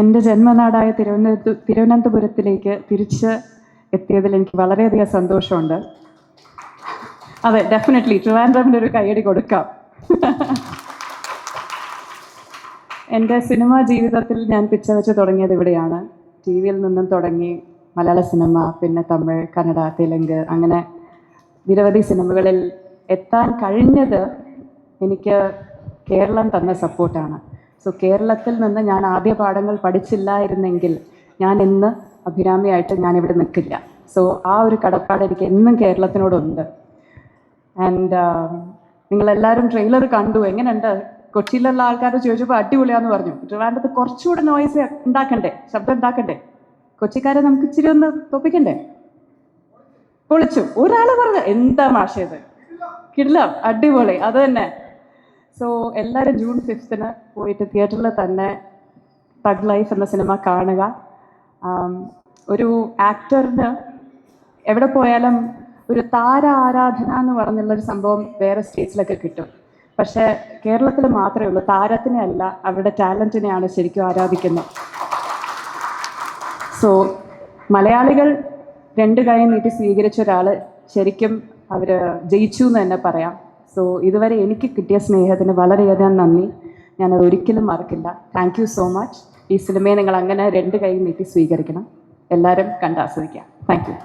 എന്റെ ജന്മനാടായ തിരുവനന്ത തിരുവനന്തപുരത്തിലേക്ക് തിരിച്ച് എത്തിയതിൽ എനിക്ക് വളരെയധികം സന്തോഷമുണ്ട്. അതെ ഡെഫിനറ്റ്ലി ട്രിവാൻഡ്രമിന്റെ ഒരു കൈയടി കൊടുക്കാം. എന്റെ സിനിമാ ജീവിതത്തിൽ ഞാൻ പിച്ച വെച്ച് തുടങ്ങിയത് ഇവിടെയാണ്. ടി വിയിൽ നിന്നും തുടങ്ങി മലയാള സിനിമ പിന്നെ തമിഴ് കന്നഡ തെലുങ്ക് അങ്ങനെ നിരവധി സിനിമകളിൽ എത്താൻ കഴിഞ്ഞത് എനിക്ക് കേരളം തന്ന സപ്പോർട്ടാണ് സോ കേരളത്തിൽ നിന്ന് ഞാൻ ആദ്യ പാഠങ്ങൾ പഠിച്ചില്ലായിരുന്നെങ്കിൽ ഞാൻ ഇന്ന് അഭിരാമിയായിട്ട് ഇവിടെ നിൽക്കില്ല. സോ ആ ഒരു കടപ്പാട് എനിക്ക് എന്നും കേരളത്തിനോടുണ്ട്. ആൻഡ് നിങ്ങളെല്ലാവരും ട്രെയിലർ കണ്ടു. എങ്ങനെയുണ്ട്? കൊച്ചിയിലുള്ള ആൾക്കാർ ചോദിച്ചപ്പോൾ അടിപൊളിയാന്ന് പറഞ്ഞു. ട്രിവാൻഡ്രത്ത് കുറച്ചുകൂടെ നോയ്സ് ഉണ്ടാക്കണ്ടേ? ശബ്ദം ഉണ്ടാക്കണ്ടേ? കൊച്ചിക്കാരെ നമുക്ക് ഇച്ചിരി ഒന്ന് തൊപ്പിക്കണ്ടേ? പൊളിച്ചു. ഒരാൾ പറഞ്ഞു എന്താ മാഷേത് കിടില. അടിപൊളി. അത് തന്നെ. സോ എല്ലാവരും ജൂൺ ഫിഫ്ത്തിന് പോയിട്ട് തിയേറ്ററിൽ തന്നെ തഗ് ലൈഫ് എന്ന സിനിമ കാണുക. ഒരു ആക്ടറിന് എവിടെ പോയാലും ഒരു താര ആരാധന എന്ന് പറഞ്ഞുള്ളൊരു സംഭവം വേറെ സ്റ്റേറ്റ്സിലൊക്കെ കിട്ടും. പക്ഷേ കേരളത്തിൽ മാത്രമേ ഉള്ളൂ. താരത്തിനെ അല്ല അവരുടെ ടാലന്റിനെയാണ് ശരിക്കും ആരാധിക്കുന്നത്. സോ മലയാളികൾ രണ്ട് കൈ നീട്ടി സ്വീകരിച്ച ഒരാൾ ശരിക്കും അവർ ജയിച്ചു എന്ന് തന്നെ പറയാം. സോ ഇതുവരെ എനിക്ക് കിട്ടിയ സ്നേഹത്തിന് വളരെയധികം നന്ദി. ഞാനത് ഒരിക്കലും മറക്കില്ല. താങ്ക് യു സോ മച്ച് ഈ സിനിമയെ നിങ്ങൾ അങ്ങനെ രണ്ട് കൈ നീട്ടി സ്വീകരിക്കണം. എല്ലാവരും കണ്ടാസ്വദിക്കാം താങ്ക് യു